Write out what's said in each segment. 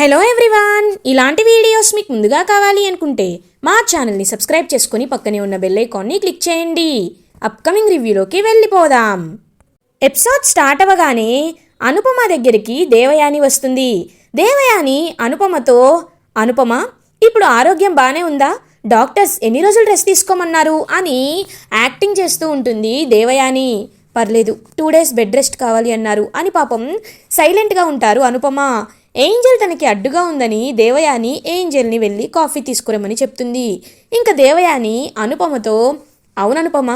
Hello everyone ఇలాంటి videos మీకు ముందుగా కావాలి అనుకుంటే మా ఛానల్ని సబ్స్క్రైబ్ చేసుకుని పక్కనే ఉన్న బెల్ ఐకాన్ని క్లిక్ చేయండి. అప్కమింగ్ రివ్యూలోకి వెళ్ళిపోదాం. ఎపిసోడ్ స్టార్ట్ అవ్వగానే అనుపమ దగ్గరికి దేవయాని వస్తుంది. దేవయాని అనుపమతో అనుపమ ఇప్పుడు ఆరోగ్యం బాగానే ఉందా? డాక్టర్స్ ఎన్ని రోజులు రెస్ట్ తీసుకోమన్నారు? అని యాక్టింగ్ చేస్తూ ఉంటుంది దేవయాని. పర్లేదు టూ డేస్ బెడ్ రెస్ట్ కావాలి అన్నారు. అని పాపం సైలెంట్గా ఉంటారు అనుపమ. ఏంజల్ తనకి అడ్డుగా ఉందని దేవయాని ఏంజల్ని వెళ్ళి కాఫీ తీసుకురమ్మని చెప్తుంది. ఇంకా దేవయాని అనుపమతో అవుననుపమ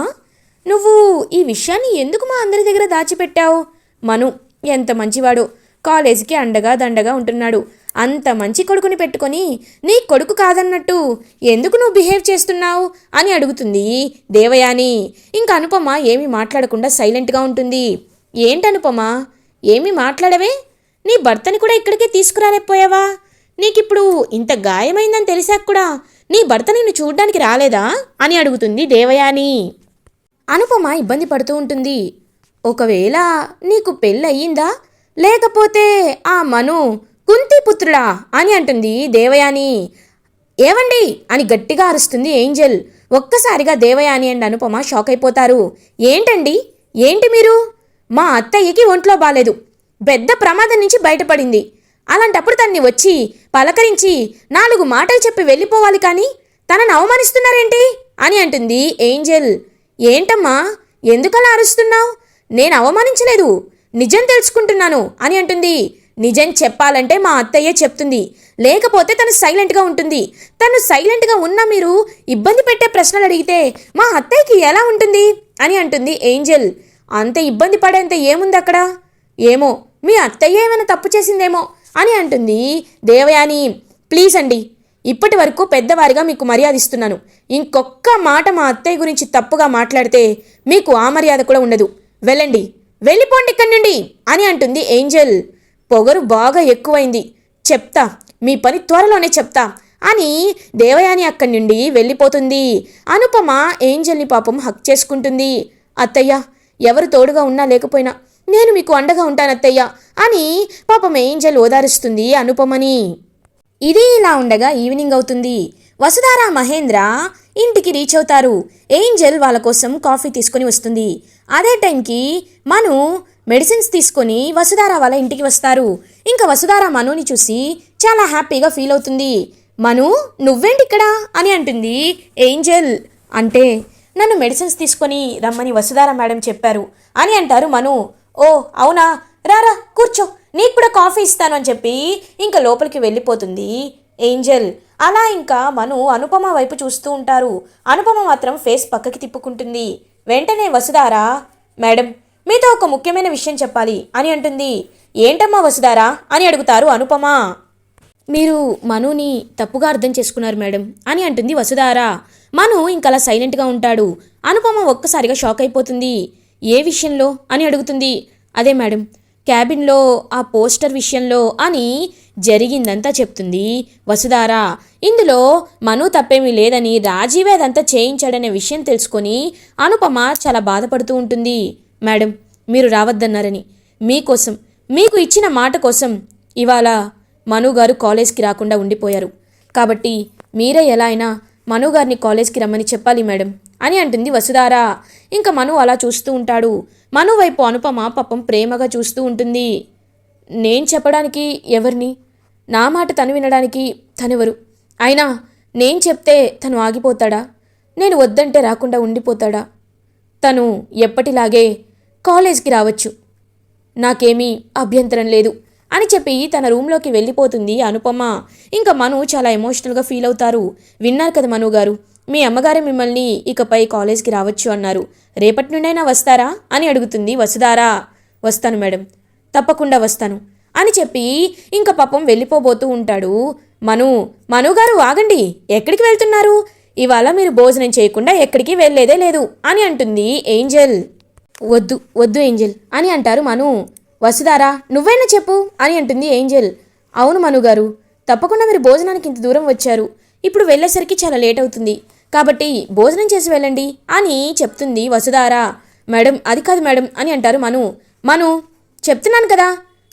నువ్వు ఈ విషయాన్ని ఎందుకు మా అందరి దగ్గర దాచిపెట్టావు? మను ఎంత మంచివాడు. కాలేజీకి అండగా దండగా ఉంటున్నాడు. అంత మంచి కొడుకుని పెట్టుకొని నీ కొడుకు కాదన్నట్టు ఎందుకు నువ్వు బిహేవ్ చేస్తున్నావు? అని అడుగుతుంది దేవయాని. ఇంకా అనుపమ ఏమీ మాట్లాడకుండా సైలెంట్గా ఉంటుంది. ఏంటనుపమ ఏమీ మాట్లాడవే? నీ భర్తని కూడా ఇక్కడికే తీసుకురాలేకపోయావా? నీకిప్పుడు ఇంత గాయమైందని తెలిసాక కూడా నీ భర్త నిన్ను చూడ్డానికి రాలేదా? అని అడుగుతుంది దేవయాని. అనుపమ ఇబ్బంది పడుతూ ఉంటుంది. ఒకవేళ నీకు పెళ్ళయిందా లేకపోతే ఆ మను కుంతిపుత్రుడా అని అంటుంది దేవయాని. ఏవండి? అని గట్టిగా అరుస్తుంది ఏంజల్. ఒక్కసారిగా దేవయాని అండ్ అనుపమ షాక్ అయిపోతారు ఏంటండి? ఏంటి మీరు? మా అత్తయ్యకి ఒంట్లో బాలేదు. పెద్ద ప్రమాదం నుంచి బయటపడింది. అలాంటప్పుడు తన్ని వచ్చి పలకరించి నాలుగు మాటలు చెప్పి వెళ్ళిపోవాలి కానీ తనను అవమానిస్తున్నారేంటి? అని అంటుంది ఏంజెల్. ఏంటమ్మా? ఎందుకలా అరుస్తున్నావు? నేను అవమానించలేదు. నిజం తెలుసుకుంటున్నాను అని అంటుంది. నిజం చెప్పాలంటే మా అత్తయ్య చెప్తుంది. లేకపోతే తను సైలెంట్గా ఉంటుంది. తను సైలెంట్గా ఉన్న మీరు ఇబ్బంది పెట్టే ప్రశ్నలు అడిగితే మా అత్తయ్యకి ఎలా ఉంటుంది? అని అంటుంది ఏంజెల్. అంత ఇబ్బంది పడేంత ఏముంది అక్కడ ఏమో మీ అత్తయ్య ఏమైనా తప్పు చేసిందేమో అని అంటుంది దేవయాని. ప్లీజ్ అండి ఇప్పటి వరకు పెద్దవారిగా మీకు మర్యాద ఇస్తున్నాను. ఇంకొక్క మాట మా అత్తయ్య గురించి తప్పుగా మాట్లాడితే మీకు ఆ మర్యాద కూడా ఉండదు. వెళ్ళండి వెళ్ళిపోండి ఇక్కడి నుండి అని అంటుంది ఏంజల్. పొగరు బాగా ఎక్కువైంది. చెప్తా మీ పని త్వరలోనే చెప్తా అని దేవయాని అక్కడి నుండి వెళ్ళిపోతుంది. అనుపమ ఏంజల్ని పాపం హక్ చేసుకుంటుంది. అత్తయ్య ఎవరు తోడుగా ఉన్నా లేకపోయినా నేను మీకు అండగా ఉంటాను అత్తయ్య అని పాపం ఏంజల్ ఓదారుస్తుంది అనుపమని. ఇది ఇలా ఉండగా ఈవినింగ్ అవుతుంది. వసుధార మహేంద్ర ఇంటికి రీచ్ అవుతారు. ఏంజల్ వాళ్ళ కోసం కాఫీ తీసుకొని వస్తుంది. అదే టైంకి మను మెడిసిన్స్ తీసుకొని వసుధార వాళ్ళ ఇంటికి వస్తారు. ఇంకా వసుధార మనుని చూసి చాలా హ్యాపీగా ఫీల్ అవుతుంది. మను నువ్వేంటి ఇక్కడ అని అంటుంది ఏంజల్. అంటే నన్ను మెడిసిన్స్ తీసుకొని రమ్మని వసుధార మేడం చెప్పారు అని అంటారు మను. ఓ అవునా? రారా కూర్చో. నీకు కూడా కాఫీ ఇస్తాను అని చెప్పి ఇంకా లోపలికి వెళ్ళిపోతుంది ఏంజల్. అలా ఇంకా మను అనుపమ వైపు చూస్తూ ఉంటారు. అనుపమ మాత్రం ఫేస్ పక్కకి తిప్పుకుంటుంది. వెంటనే వసుధారా? మేడం మీతో ఒక ముఖ్యమైన విషయం చెప్పాలి అని అంటుంది. ఏంటమ్మా వసుధారా? అని అడుగుతారు అనుపమ. మీరు మనుని తప్పుగా అర్థం చేసుకున్నారు మేడం అని అంటుంది వసుదారా మను ఇంకలా సైలెంట్గా ఉంటాడు. అనుపమ ఒక్కసారిగా షాక్ అయిపోతుంది. ఏ విషయంలో అని అడుగుతుంది. అదే మేడం క్యాబిన్లో ఆ పోస్టర్ విషయంలో అని జరిగిందంతా చెప్తుంది వసుధార. ఇందులో మను తప్పేమీ లేదని రాజీవే అదంతా చేయించాడనే విషయం తెలుసుకొని అనుపమ చాలా బాధపడుతూ ఉంటుంది. మేడం మీరు రావద్దన్నారని. మీకోసం మీకు ఇచ్చిన మాట కోసం ఇవాళ మను గారు కాలేజ్కి రాకుండా ఉండిపోయారు. కాబట్టి మీరే ఎలా అయినా మను గారిని కాలేజ్కి రమ్మని చెప్పాలి మేడం అని అంటుంది వసుధార. ఇంకా మను అలా చూస్తూ ఉంటాడు. మను వైపు అనుపమ పాపం ప్రేమగా చూస్తూ ఉంటుంది. నేను చెప్పడానికి ఎవరిని? నా మాట తను వినడానికి తనెవరు? అయినా నేను చెప్తే తను ఆగిపోతాడా? నేను వద్దంటే రాకుండా ఉండిపోతాడా? తను ఎప్పటిలాగే కాలేజ్కి రావచ్చు. నాకేమీ అభ్యంతరం లేదు. అని చెప్పి తన రూమ్లోకి వెళ్ళిపోతుంది అనుపమ. ఇంకా మను చాలా ఎమోషనల్గా ఫీల్ అవుతారు. విన్నారు కదా మను గారు మీ అమ్మగారే మిమ్మల్ని ఇకపై కాలేజ్కి రావచ్చు అన్నారు. రేపటి నుండైనా వస్తారా? అని అడుగుతుంది వసుదారా వస్తాను మేడం తప్పకుండా వస్తాను అని చెప్పి ఇంకా పాపం వెళ్ళిపోబోతూ ఉంటాడు మను. మను గారు ఆగండి ఎక్కడికి వెళ్తున్నారు? ఇవాళ మీరు భోజనం చేయకుండా ఎక్కడికి వెళ్ళేదే లేదు అని అంటుంది ఏంజల్. వద్దు వద్దు ఏంజల్ అని అంటారు మను. వసుధారా నువ్వైనా చెప్పు అని అంటుంది ఏంజల్. అవును మనుగారు తప్పకుండా మీరు భోజనానికి ఇంత దూరం వచ్చారు. ఇప్పుడు వెళ్ళేసరికి చాలా లేట్ అవుతుంది. కాబట్టి భోజనం చేసి వెళ్ళండి అని చెప్తుంది వసుధారా. మేడం అది కాదు మేడం అని అంటారు మను. మను చెప్తున్నాను కదా.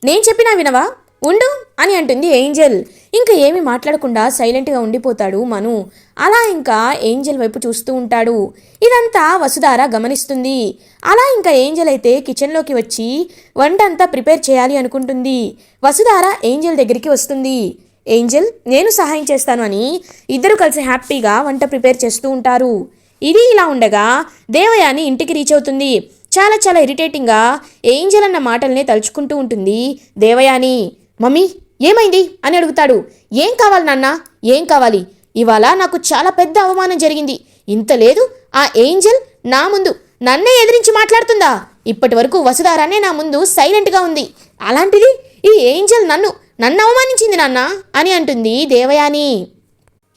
నేను చెప్పినా వినవా? ఉండు అని అంటుంది ఏంజల్. ఇంకా ఏమీ మాట్లాడకుండా సైలెంట్గా ఉండిపోతాడు మను. అలా ఇంకా ఏంజల్ వైపు చూస్తూ ఉంటాడు. ఇదంతా వసుధార గమనిస్తుంది. అలా ఇంకా ఏంజల్ అయితే కిచెన్లోకి వచ్చి వంట అంతా ప్రిపేర్ చేయాలి అనుకుంటుంది. వసుధార ఏంజల్ దగ్గరికి వస్తుంది. ఏంజల్ నేను సహాయం చేస్తాను అని ఇద్దరు కలిసి హ్యాపీగా వంట ప్రిపేర్ చేస్తూ ఉంటారు. ఇది ఇలా ఉండగా దేవయాని ఇంటికి రీచ్ అవుతుంది. చాలా చాలా ఇరిటేటింగ్గా ఏంజల్ అన్న మాటలనే తలుచుకుంటూ ఉంటుంది దేవయాని. మమ్మీ ఏమైంది? అని అడుగుతాడు. ఏం కావాలి నాన్న? ఏం కావాలి? ఇవాళ నాకు చాలా పెద్ద అవమానం జరిగింది. ఇంత లేదు. ఆ ఏంజల్ నా ముందు. నన్నే ఎదిరించి మాట్లాడుతుందా? ఇప్పటి వరకు వసుధారానే నా ముందు సైలెంట్గా ఉంది. అలాంటిది ఈ ఏంజల్ నన్ను నన్ను అవమానించింది నాన్న? అని అంటుంది దేవయాని.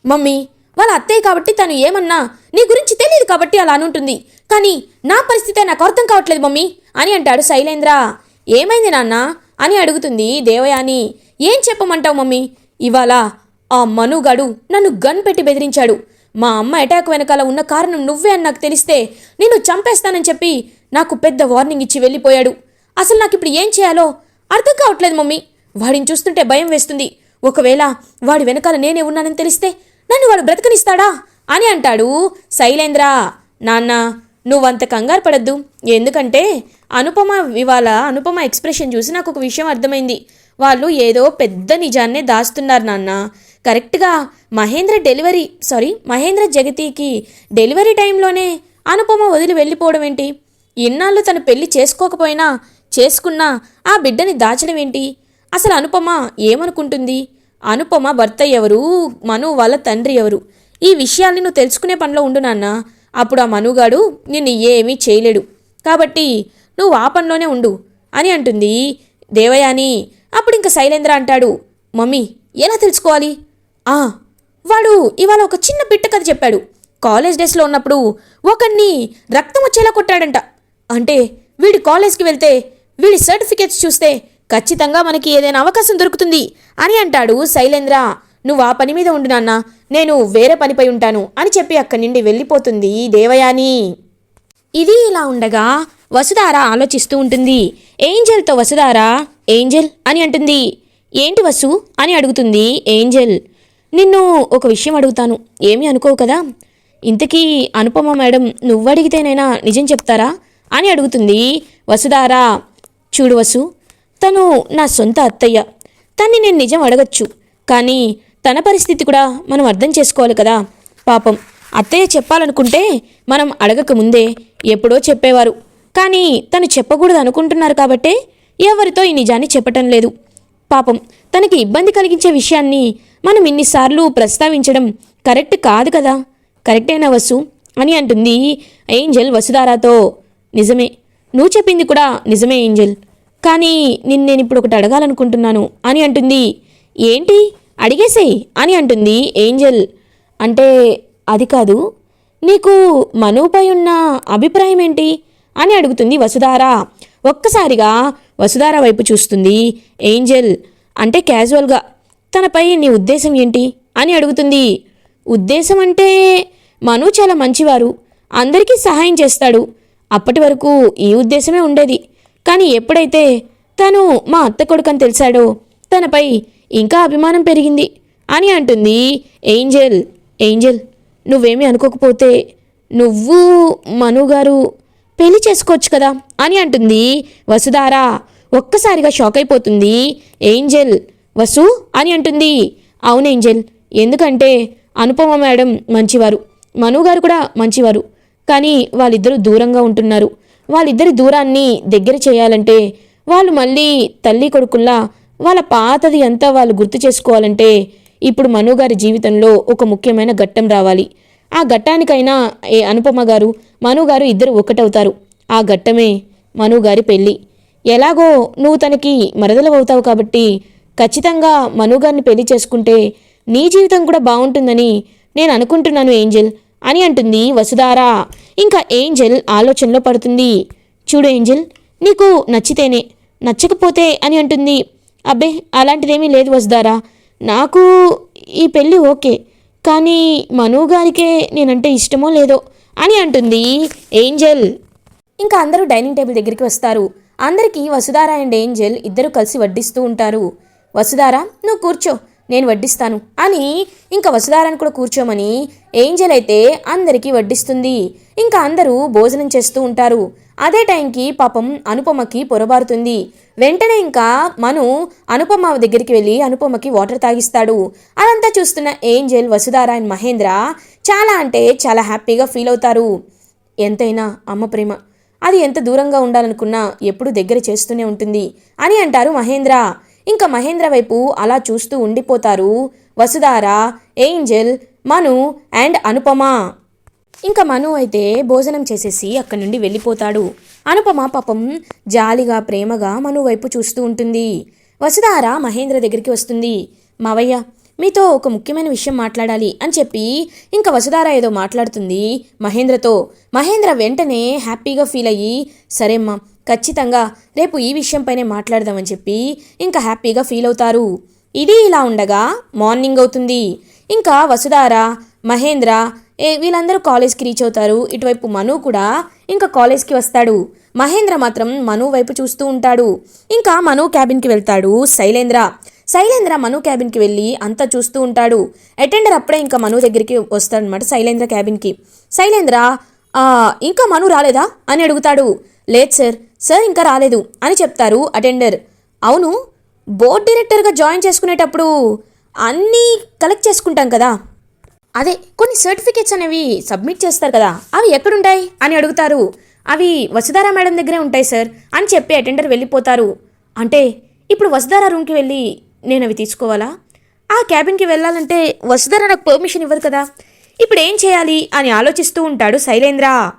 మమ్మీ వాళ్ళ అత్తయ్య కాబట్టి తను ఏమన్నా నీ గురించి తెలియదు కాబట్టి అలా అనుంటుంది కానీ నా పరిస్థితి నాకు అర్థం కావట్లేదు మమ్మీ అని అంటాడు శైలేంద్ర. ఏమైంది నాన్న? అని అడుగుతుంది దేవయాని. ఏం చెప్పమంటావు మమ్మీ? ఇవాళ ఆ మనుగాడు నన్ను గన్ పెట్టి బెదిరించాడు. మా అమ్మ అటాక్ వెనకాల ఉన్న కారణం నువ్వే అని నాకు తెలిస్తే నిన్ను చంపేస్తానని చెప్పి నాకు పెద్ద వార్నింగ్ ఇచ్చి వెళ్ళిపోయాడు. అసలు నాకు ఇప్పుడు ఏం చేయాలో అర్థం కావట్లేదు మమ్మీ. వాడిని చూస్తుంటే భయం వేస్తుంది. ఒకవేళ వాడి వెనకాల నేనే ఉన్నానని తెలిస్తే నన్ను వాడు బ్రతకనిస్తాడా? అని అంటాడు శైలేంద్ర. నాన్న నువ్వంత కంగారు పడద్దు. ఎందుకంటే అనుపమ ఇవాళ అనుపమ ఎక్స్ప్రెషన్ చూసి నాకు ఒక విషయం అర్థమైంది. వాళ్ళు ఏదో పెద్ద నిజాన్నే దాస్తున్నారు నాన్న. కరెక్ట్గా మహేంద్ర డెలివరీ సారీ మహేంద్ర జగతికి డెలివరీ టైంలోనే అనుపమ వదిలి వెళ్ళిపోవడం ఏంటి? ఇన్నాళ్ళు తను పెళ్ళి చేసుకోకపోయినా చేసుకున్నా ఆ బిడ్డని దాచడం ఏంటి? అసలు అనుపమ ఏమనుకుంటుంది? అనుపమ భర్త ఎవరు? మను వాళ్ళ తండ్రి ఎవరు? ఈ విషయాల్ని నువ్వు తెలుసుకునే పనిలో ఉండు నాన్న. అప్పుడు ఆ మనుగాడు నిన్ను ఏమీ చేయలేడు. కాబట్టి నువ్వు ఆ పనిలోనే ఉండు అని అంటుంది దేవయాని. అప్పుడు ఇంకా శైలేంద్ర అంటాడు మమ్మీ ఎలా తెలుసుకోవాలి? ఆ వాడు ఇవాళ ఒక చిన్న బిట్ట కథ చెప్పాడు. కాలేజ్ డేస్లో ఉన్నప్పుడు ఒకరిని రక్తం వచ్చేలా కొట్టాడంట. అంటే వీడి కాలేజ్కి వెళ్తే వీడి సర్టిఫికేట్స్ చూస్తే ఖచ్చితంగా మనకి ఏదైనా అవకాశం దొరుకుతుంది అని అంటాడు శైలేంద్ర. నువ్వు ఆ పని మీద ఉండు నాన్న నేను వేరే పనిపై ఉంటాను అని చెప్పి అక్కడి నుండి వెళ్ళిపోతుంది దేవయాని. ఇది ఇలా ఉండగా వసుధార ఆలోచిస్తూ ఉంటుంది. ఏంజల్తో వసుధార ఏంజెల్ అని అంటుంది. ఏంటి వసు? అని అడుగుతుంది ఏంజెల్. నిన్ను ఒక విషయం అడుగుతాను. ఏమీ అనుకోవు కదా? ఇంతకీ అనుపమ మేడం నువ్వు అడిగితేనైనా నిజం చెప్తారా? అని అడుగుతుంది వసుదారా చూడు వసు తను నా సొంత అత్తయ్య. తన్ని నేను నిజం అడగచ్చు. కానీ తన పరిస్థితి కూడా మనం అర్థం చేసుకోవాలి కదా. పాపం అత్తయ్య చెప్పాలనుకుంటే మనం అడగక ముందే ఎప్పుడో చెప్పేవారు. కానీ తను చెప్పకూడదు అనుకుంటున్నారు కాబట్టే ఎవరితో ఈ నిజాన్ని చెప్పటం లేదు. పాపం తనకి ఇబ్బంది కలిగించే విషయాన్ని మనం ఇన్నిసార్లు ప్రస్తావించడం కరెక్ట్ కాదు కదా. కరెక్టేనా వసు? అని అంటుంది ఏంజల్ వసుధారాతో. నిజమే నువ్వు చెప్పింది కూడా నిజమే ఏంజల్. కానీ నిన్ను నేను ఇప్పుడు ఒకటి అడగాలనుకుంటున్నాను అని అంటుంది. ఏంటి? అడిగేసేయ్ అని అంటుంది ఏంజల్. అంటే అది కాదు నీకు మనుపై ఉన్న అభిప్రాయం ఏంటి అని అడుగుతుంది వసుధార. ఒక్కసారిగా వసుధార వైపు చూస్తుంది. ఏంజల్ అంటే క్యాజువల్గా తనపై నీ ఉద్దేశం ఏంటి? అని అడుగుతుంది. ఉద్దేశం అంటే మను చాలా మంచివారు. అందరికీ సహాయం చేస్తాడు. అప్పటి వరకు ఈ ఉద్దేశమే ఉండేది. కానీ ఎప్పుడైతే తను మా అత్త కొడుకని తెలిసాడో తనపై ఇంకా అభిమానం పెరిగింది అని అంటుంది ఏంజల్. ఏంజల్ నువ్వేమీ అనుకోకపోతే నువ్వు మనుగారు పెళ్ళి చేసుకోవచ్చు కదా అని అంటుంది వసుధార. ఒక్కసారిగా షాక్ అయిపోతుంది. ఏంజెల్ వసు అని అంటుంది. అవును ఏంజెల్ ఎందుకంటే అనుపమ మేడం మంచివారు మను గారు కూడా మంచివారు. కానీ వాళ్ళిద్దరూ దూరంగా ఉంటున్నారు. వాళ్ళిద్దరి దూరాన్ని దగ్గర చేయాలంటే వాళ్ళు మళ్ళీ తల్లి కొడుకుల్లా వాళ్ళ పాతది అంతా వాళ్ళు గుర్తు చేసుకోవాలంటే ఇప్పుడు మను గారి జీవితంలో ఒక ముఖ్యమైన ఘట్టం రావాలి. ఆ ఘట్టానికైనా ఏ అనుపమ గారు మను గారు ఇద్దరు ఒక్కటవుతారు. ఆ ఘట్టమే మను గారి పెళ్ళి. ఎలాగో నువ్వు తనకి మరదలవవుతావు కాబట్టి ఖచ్చితంగా మనుగారిని పెళ్ళి చేసుకుంటే నీ జీవితం కూడా బాగుంటుందని నేను అనుకుంటున్నాను ఏంజెల్ అని అంటుంది వసుధారా. ఇంకా ఏంజెల్ ఆలోచనలో పడుతుంది. చూడు ఏంజెల్ నీకు నచ్చితేనే నచ్చకపోతే అని అంటుంది. అబ్బే అలాంటిదేమీ లేదు వసుధారా. నాకు ఈ పెళ్ళి ఓకే. కానీ మను గారికే నేనంటే ఇష్టమో లేదో అని అంటుంది ఏంజల్. ఇంకా అందరూ డైనింగ్ టేబుల్ దగ్గరికి వస్తారు. అందరికీ వసుధార అండ్ ఏంజల్ ఇద్దరు కలిసి వడ్డిస్తూ ఉంటారు. వసుధారా నువ్వు కూర్చో నేను వడ్డిస్తాను అని ఇంకా వసుధారాన్ని కూడా కూర్చోమని ఏంజల్ అయితే అందరికీ వడ్డిస్తుంది. ఇంకా అందరూ భోజనం చేస్తూ ఉంటారు. అదే టైంకి పాపం అనుపమకి పొరబారుతుంది. వెంటనే ఇంకా మను అనుపమ దగ్గరికి వెళ్ళి అనుపమకి వాటర్ తాగిస్తాడు. అదంతా చూస్తున్న ఏంజల్ వసుధార అండ్ మహేంద్ర చాలా అంటే చాలా హ్యాపీగా ఫీల్ అవుతారు. ఎంతైనా అమ్మ ప్రేమ. అది ఎంత దూరంగా ఉండాలనుకున్నా ఎప్పుడు దగ్గర చేస్తూనే ఉంటుంది అని అంటారు మహేంద్ర. ఇంకా మహేంద్ర వైపు అలా చూస్తూ ఉండిపోతారు వసుధార ఏంజల్ మను అండ్ అనుపమ. ఇంకా మను అయితే భోజనం చేసేసి అక్కడి నుండి వెళ్ళిపోతాడు. అనుపమ పాపం జాలిగా ప్రేమగా మను వైపు చూస్తూ ఉంటుంది. వసుధార మహేంద్ర దగ్గరికి వస్తుంది. మావయ్య మీతో ఒక ముఖ్యమైన విషయం మాట్లాడాలి అని చెప్పి ఇంకా వసుధార ఏదో మాట్లాడుతుంది మహేంద్రతో. మహేంద్ర వెంటనే హ్యాపీగా ఫీల్ అయ్యి సరేమ్మా ఖచ్చితంగా రేపు ఈ విషయంపైనే మాట్లాడదామని చెప్పి ఇంకా హ్యాపీగా ఫీల్ అవుతారు. ఇది ఇలా ఉండగా మార్నింగ్ అవుతుంది. ఇంకా వసుధార మహేంద్ర ఏ వీళ్ళందరూ కాలేజ్కి రీచ్ అవుతారు. ఇటువైపు మను కూడా ఇంకా కాలేజ్కి వస్తాడు. మహేంద్ర మాత్రం మను వైపు చూస్తూ ఉంటాడు. ఇంకా మను క్యాబిన్కి వెళ్తాడు శైలేంద్ర. శైలేంద్ర మను క్యాబిన్కి వెళ్ళి అంతా చూస్తూ ఉంటాడు. అటెండర్ అప్పుడే ఇంకా మను దగ్గరికి వస్తాడనమాట శైలేంద్ర క్యాబిన్కి. శైలేంద్ర ఇంకా మను రాలేదా? అని అడుగుతాడు. లేదు సార్ సార్ ఇంకా రాలేదు అని చెప్తారు అటెండర్. అవును బోర్డ్ డైరెక్టర్గా జాయిన్ చేసుకునేటప్పుడు అన్నీ కలెక్ట్ చేసుకుంటాం కదా. అదే కొన్ని సర్టిఫికేట్స్ అనేవి సబ్మిట్ చేస్తారు కదా అవి ఎక్కడుంటాయి అని అడుగుతారు. అవి వసుధారా మేడం దగ్గరే ఉంటాయి సార్ అని చెప్పి అటెండర్ వెళ్ళిపోతారు. అంటే ఇప్పుడు వసుధారా రూమ్కి వెళ్ళి నేను అవి తీసుకోవాలా? ఆ క్యాబిన్కి వెళ్ళాలంటే వసుధారా నాకు పర్మిషన్ ఇవ్వదు కదా. ఇప్పుడు ఏం చేయాలి అని ఆలోచిస్తూ ఉంటాడు శైలేంద్ర.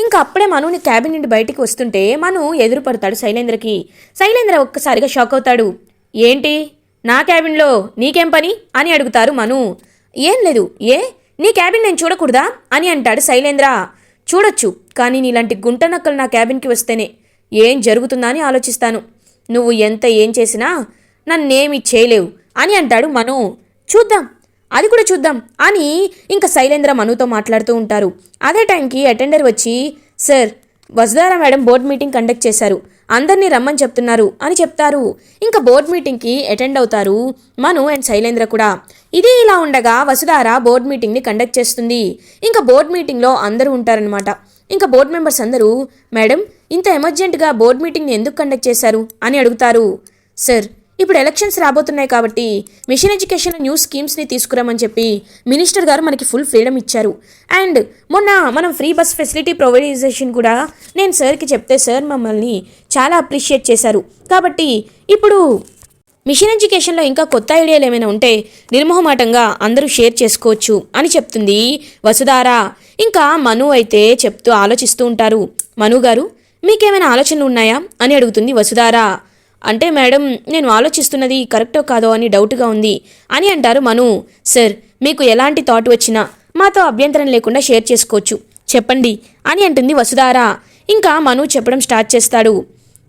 ఇంకా అప్పుడే మనుని క్యాబిన్ నుండి బయటికి వస్తుంటే మను ఎదురుపడతాడు శైలేంద్రకి. శైలేంద్ర ఒక్కసారిగా షాక్ అవుతాడు. ఏంటి? నా క్యాబిన్లో నీకేం పని? అని అడుగుతారు మను. ఏం లేదు. ఏ? నీ క్యాబిన్ నేను చూడకూడదా? అని అంటాడు శైలేంద్ర. చూడొచ్చు కానీ నీలాంటి గుంటనక్కలు నా క్యాబిన్కి వస్తేనే ఏం జరుగుతుందా అని ఆలోచిస్తాను. నువ్వు ఎంత ఏం చేసినా నన్నేమి చేయలేవు అని అంటాడు మను. చూద్దాం అది కూడా చూద్దాం అని ఇంకా శైలేంద్ర మనుతో మాట్లాడుతూ ఉంటారు. అదే టైంకి అటెండర్ వచ్చి sir Vasudhara madam board meeting conduct చేశారు. అందరినీ రమ్మని చెప్తున్నారు అని చెప్తారు. ఇంకా బోర్డ్ మీటింగ్కి అటెండ్ అవుతారు మను అండ్ శైలేంద్ర కూడా. ఇది ఇలా ఉండగా వసుధార బోర్డ్ మీటింగ్ని కండక్ట్ చేస్తుంది. ఇంకా బోర్డ్ మీటింగ్లో అందరూ ఉంటారనమాట ఇంకా బోర్డ్ మెంబర్స్ అందరూ మేడం ఇంత ఎమర్జెంట్గా బోర్డ్ మీటింగ్ని ఎందుకు కండక్ట్ చేశారు? అని అడుగుతారు. సార్ ఇప్పుడు ఎలక్షన్స్ రాబోతున్నాయి కాబట్టి మిషన్ ఎడ్యుకేషన్ న్యూ స్కీమ్స్ని తీసుకురామని చెప్పి మినిస్టర్ గారు మనకి ఫుల్ ఫ్రీడమ్ ఇచ్చారు. అండ్ మొన్న మనం ఫ్రీ బస్ ఫెసిలిటీ ప్రొవైడైజేషన్ కూడా నేను సార్కి చెప్తే సార్ మమ్మల్ని చాలా అప్రిషియేట్ చేశారు. కాబట్టి ఇప్పుడు మిషన్ ఎడ్యుకేషన్లో ఇంకా కొత్త ఐడియాలు ఏమైనా ఉంటే నిర్మోహమాటంగా అందరూ షేర్ చేసుకోవచ్చు అని చెప్తుంది వసుధార. ఇంకా మను అయితే చెప్తూ ఆలోచిస్తూ ఉంటారు. మను గారు మీకేమైనా ఆలోచనలు ఉన్నాయా? అని అడుగుతుంది వసుధార. అంటే మేడం నేను ఆలోచిస్తున్నది కరెక్టో కాదో అని డౌట్గా ఉంది అని అంటారు మను. సార్ మీకు ఎలాంటి థాట్ వచ్చినా మాతో అభ్యంతరం లేకుండా షేర్ చేసుకోవచ్చు. చెప్పండి అని అంటుంది వసుధార. ఇంకా మను చెప్పడం స్టార్ట్ చేస్తాడు.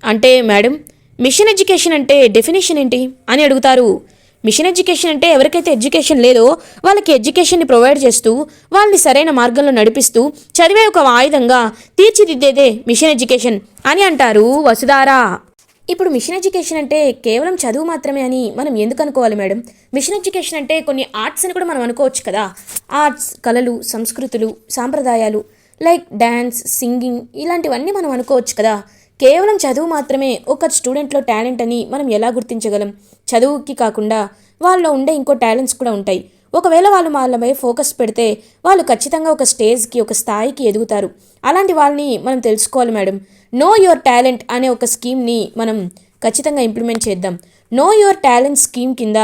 అంటే మేడం మిషన్ ఎడ్యుకేషన్ అంటే డెఫినేషన్ ఏంటి? అని అడుగుతారు. మిషన్ ఎడ్యుకేషన్ అంటే ఎవరికైతే ఎడ్యుకేషన్ లేదో వాళ్ళకి ఎడ్యుకేషన్ని ప్రొవైడ్ చేస్తూ వాళ్ళని సరైన మార్గంలో నడిపిస్తూ చదివే ఒక ఆయుధంగా తీర్చిదిద్దేదే మిషన్ ఎడ్యుకేషన్ అని అంటారు వసుధారా. ఇప్పుడు మిషన్ ఎడ్యుకేషన్ అంటే కేవలం చదువు మాత్రమే అని మనం ఎందుకు అనుకోవాలి మేడం? మిషన్ ఎడ్యుకేషన్ అంటే కొన్ని ఆర్ట్స్ అని కూడా మనం అనుకోవచ్చు కదా. ఆర్ట్స్ కళలు సంస్కృతులు సాంప్రదాయాలు లైక్ డ్యాన్స్ సింగింగ్ ఇలాంటివన్నీ మనం అనుకోవచ్చు కదా. కేవలం చదువు మాత్రమే ఒక స్టూడెంట్లో టాలెంట్ అని మనం ఎలా గుర్తించగలం? చదువుకి కాకుండా వాళ్ళలో ఉండే ఇంకో టాలెంట్స్ కూడా ఉంటాయి. ఒకవేళ వాళ్ళు వాళ్ళపై ఫోకస్ పెడితే వాళ్ళు ఖచ్చితంగా ఒక స్టేజ్కి ఒక స్థాయికి ఎదుగుతారు. అలాంటి వాళ్ళని మనం తెలుసుకోవాలి మేడం. నో యువర్ టాలెంట్ అనే ఒక స్కీమ్ని మనం ఖచ్చితంగా ఇంప్లిమెంట్ చేద్దాం. నో యువర్ టాలెంట్ స్కీమ్ కింద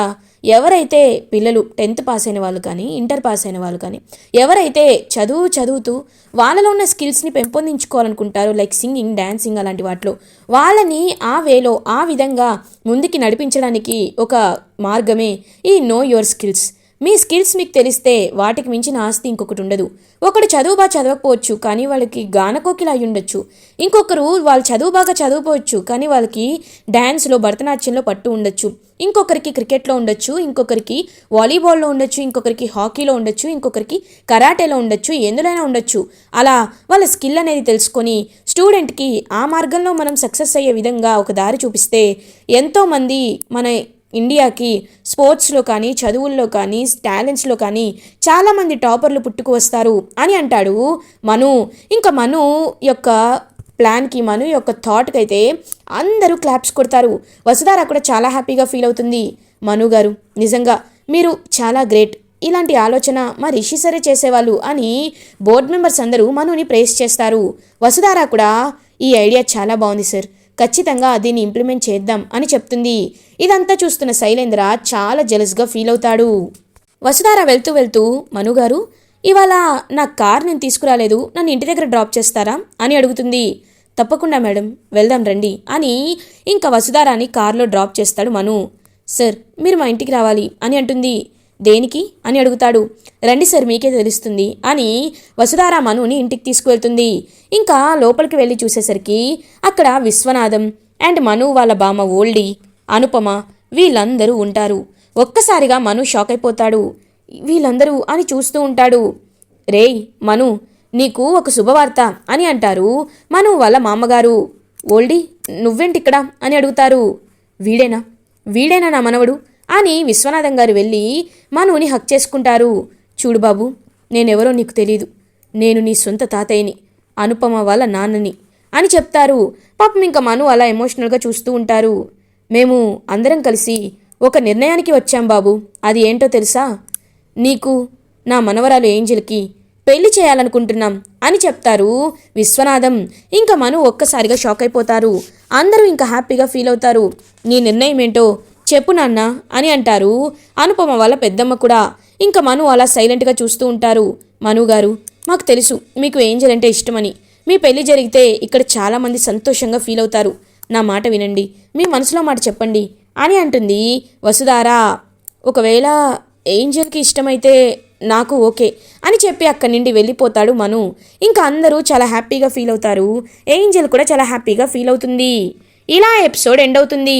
ఎవరైతే పిల్లలు టెన్త్ పాస్ అయిన వాళ్ళు కానీ ఇంటర్ పాస్ అయిన వాళ్ళు కానీ ఎవరైతే చదువు చదువుతూ వాళ్ళలో ఉన్న స్కిల్స్ని పెంపొందించుకోవాలనుకుంటారో లైక్ సింగింగ్ డ్యాన్సింగ్ అలాంటి వాటిలో వాళ్ళని ఆ వేలో ఆ విధంగా ముందుకి నడిపించడానికి ఒక మార్గమే ఈ నో యువర్ స్కిల్స్ మీ స్కిల్స్ మీకు తెలిస్తే వాటికి మించిన ఆస్తి ఇంకొకటి ఉండదు. ఒకడు చదువు బాగా చదవకపోవచ్చు కానీ వాళ్ళకి గానకోకిల అయి ఉండొచ్చు. ఇంకొకరు వాళ్ళు చదువు బాగా చదువుకోవచ్చు కానీ వాళ్ళకి డ్యాన్స్లో భరతనాట్యంలో పట్టు ఉండొచ్చు. ఇంకొకరికి క్రికెట్లో ఉండొచ్చు ఇంకొకరికి వాలీబాల్లో ఉండొచ్చు ఇంకొకరికి హాకీలో ఉండొచ్చు ఇంకొకరికి కరాటేలో ఉండొచ్చు ఎందులోనైనా ఉండొచ్చు. అలా వాళ్ళ స్కిల్ అనేది తెలుసుకొని స్టూడెంట్కి ఆ మార్గంలో మనం సక్సెస్ అయ్యే విధంగా ఒక దారి చూపిస్తే ఎంతోమంది మన ఇండియాకి స్పోర్ట్స్లో కానీ చదువుల్లో కానీ టాలెంట్స్లో కానీ చాలామంది టాపర్లు పుట్టుకు వస్తారు అని అంటాడు మను. ఇంకా మను యొక్క ప్లాన్కి మను యొక్క థాట్కి అయితే అందరూ క్లాప్స్ కొడతారు. వసుధార కూడా చాలా హ్యాపీగా ఫీల్ అవుతుంది. మను గారు నిజంగా మీరు చాలా గ్రేట్. ఇలాంటి ఆలోచన మా రిషి సరే చేసేవాళ్ళు అని బోర్డు మెంబర్స్ అందరూ మనుని ప్రేస్ చేస్తారు. వసుధార కూడా ఈ ఐడియా చాలా బాగుంది సార్. ఖచ్చితంగా దీన్ని ఇంప్లిమెంట్ చేద్దాం అని చెప్తుంది. ఇదంతా చూస్తున్న శైలేంద్ర చాలా జెలస్గా ఫీల్ అవుతాడు. వసుధార వెళ్తూ వెళ్తూ మనుగారు ఇవాళ నా కార్ నేను తీసుకురాలేదు నన్ను ఇంటి దగ్గర డ్రాప్ చేస్తారా? అని అడుగుతుంది. తప్పకుండా మేడం వెళ్దాం రండి అని ఇంకా వసుధారాని కార్లో డ్రాప్ చేస్తాడు మను. సార్ మీరు మా ఇంటికి రావాలి అని అంటుంది. దేనికి? అని అడుగుతాడు. రండి సార్ మీకే తెలుస్తుంది అని వసుధారా మనుని ఇంటికి తీసుకువెళ్తుంది. ఇంకా లోపలికి వెళ్ళి చూసేసరికి అక్కడ విశ్వనాథం అండ్ మను వాళ్ళ బామ ఓల్డీ అనుపమ వీళ్ళందరూ ఉంటారు. ఒక్కసారిగా మను షాక్ అయిపోతాడు. వీళ్ళందరూ అని చూస్తూ ఉంటాడు. రేయ్ మను నీకు ఒక శుభవార్త అని అంటారు మను వాళ్ళ మామగారు. ఓల్డీ నువ్వేంటిక్కడ అని అడుగుతారు. వీడేనా? వీడేనా నా మనవడు? అని విశ్వనాథం గారు వెళ్ళి మనువుని హక్ చేసుకుంటారు. చూడు బాబు నేనెవరో నీకు తెలీదు. నేను నీ సొంత తాతయ్యని అనుపమ వాళ్ళ నాన్నని అని చెప్తారు. పాపం ఇంకా మను అలా ఎమోషనల్గా చూస్తూ ఉంటారు. మేము అందరం కలిసి ఒక నిర్ణయానికి వచ్చాం బాబు. అది ఏంటో తెలుసా? నీకు నా మనవరాలు ఏంజిల్కి పెళ్ళి చేయాలనుకుంటున్నాం అని చెప్తారు విశ్వనాథం. ఇంకా మను ఒక్కసారిగా షాక్ అయిపోతారు. అందరూ ఇంకా హ్యాపీగా ఫీల్ అవుతారు. నీ నిర్ణయం ఏంటో చెప్పు నాన్న అని అంటారు. అనుపమ వాళ్ళ పెద్దమ్మ కూడా. ఇంకా మను అలా సైలెంట్గా చూస్తూ ఉంటారు. మను గారు మాకు తెలుసు మీకు ఏంజల్ అంటే ఇష్టమని. మీ పెళ్ళి జరిగితే ఇక్కడ చాలామంది సంతోషంగా ఫీల్ అవుతారు. నా మాట వినండి మీ మనసులో మాట చెప్పండి అని అంటుంది. వసుధారా ఒకవేళ ఏంజల్కి ఇష్టమైతే నాకు ఓకే అని చెప్పి అక్కడి నుండి వెళ్ళిపోతాడు మను. ఇంకా అందరూ చాలా హ్యాపీగా ఫీల్ అవుతారు. ఏంజల్ కూడా చాలా హ్యాపీగా ఫీల్ అవుతుంది. ఇలా ఎపిసోడ్ ఎండ్ అవుతుంది.